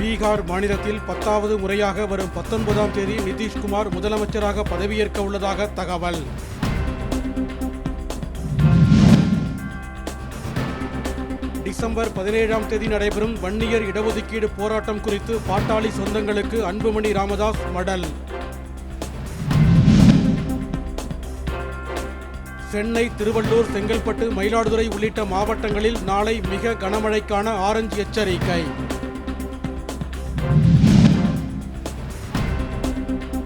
பீகார் மாநிலத்தில் பத்தாவது முறையாக வரும் பத்தொன்பதாம் தேதி நிதிஷ்குமார் முதலமைச்சராக பதவியேற்க உள்ளதாக தகவல். டிசம்பர் பதினேழாம் தேதி நடைபெறும் வன்னியர் இடஒதுக்கீடு போராட்டம் குறித்து பாட்டாளி சொந்தங்களுக்கு அன்புமணி ராமதாஸ் மடல். சென்னை திருவள்ளூர் செங்கல்பட்டு மயிலாடுதுறை உள்ளிட்ட மாவட்டங்களில் நாளை மிக கனமழைக்கான ஆரஞ்சு எச்சரிக்கை.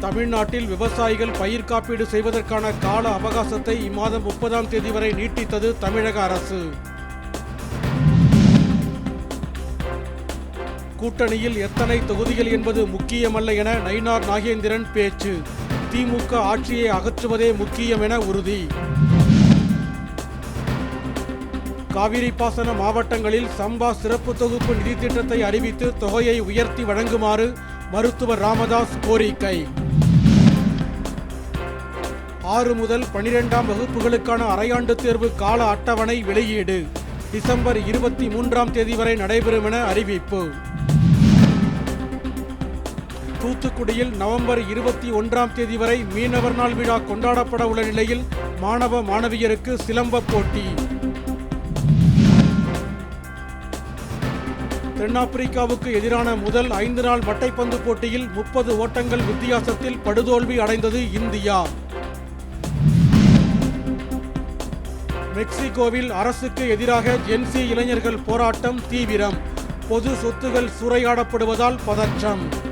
தமிழ்நாட்டில் விவசாயிகள் பயிர் காப்பீடு செய்வதற்கான கால அவகாசத்தை இம்மாதம் முப்பதாம் தேதி வரை நீட்டித்தது தமிழக அரசு. கூட்டணியில் எத்தனை தொகுதிகள் என்பது முக்கியமல்ல என நயினார் நாகேந்திரன் பேச்சு. திமுக ஆட்சியை அகற்றுவதே முக்கியம் என உறுதி. காவிரி பாசன மாவட்டங்களில் சம்பா சிறப்பு தொகுப்பு நிதி திட்டத்தை அறிவித்து தொகையை உயர்த்தி வழங்குமாறு மருத்துவர் ராமதாஸ் கோரிக்கை. ஆறு முதல் பனிரெண்டாம் வகுப்புகளுக்கான அரையாண்டு தேர்வு கால அட்டவணை வெளியீடு. டிசம்பர் இருபத்தி மூன்றாம் தேதி வரை நடைபெறும் என அறிவிப்பு. தூத்துக்குடியில் நவம்பர் இருபத்தி ஒன்றாம் தேதி வரை மீனவர் நாள் விழா கொண்டாடப்பட உள்ள நிலையில் மாணவ மாணவியருக்கு சிலம்ப போட்டி. தென்னாப்பிரிக்காவுக்கு எதிரான முதல் ஐந்து நாள் மட்டைப்பந்து போட்டியில் முப்பது ஓட்டங்கள் வித்தியாசத்தில் படுதோல்வி அடைந்தது இந்தியா. மெக்சிகோவில் அரசுக்கு எதிராக ஜென்சி இளைஞர்கள் போராட்டம் தீவிரம். பொது சொத்துகள் சூறையாடப்படுவதால் பதற்றம்.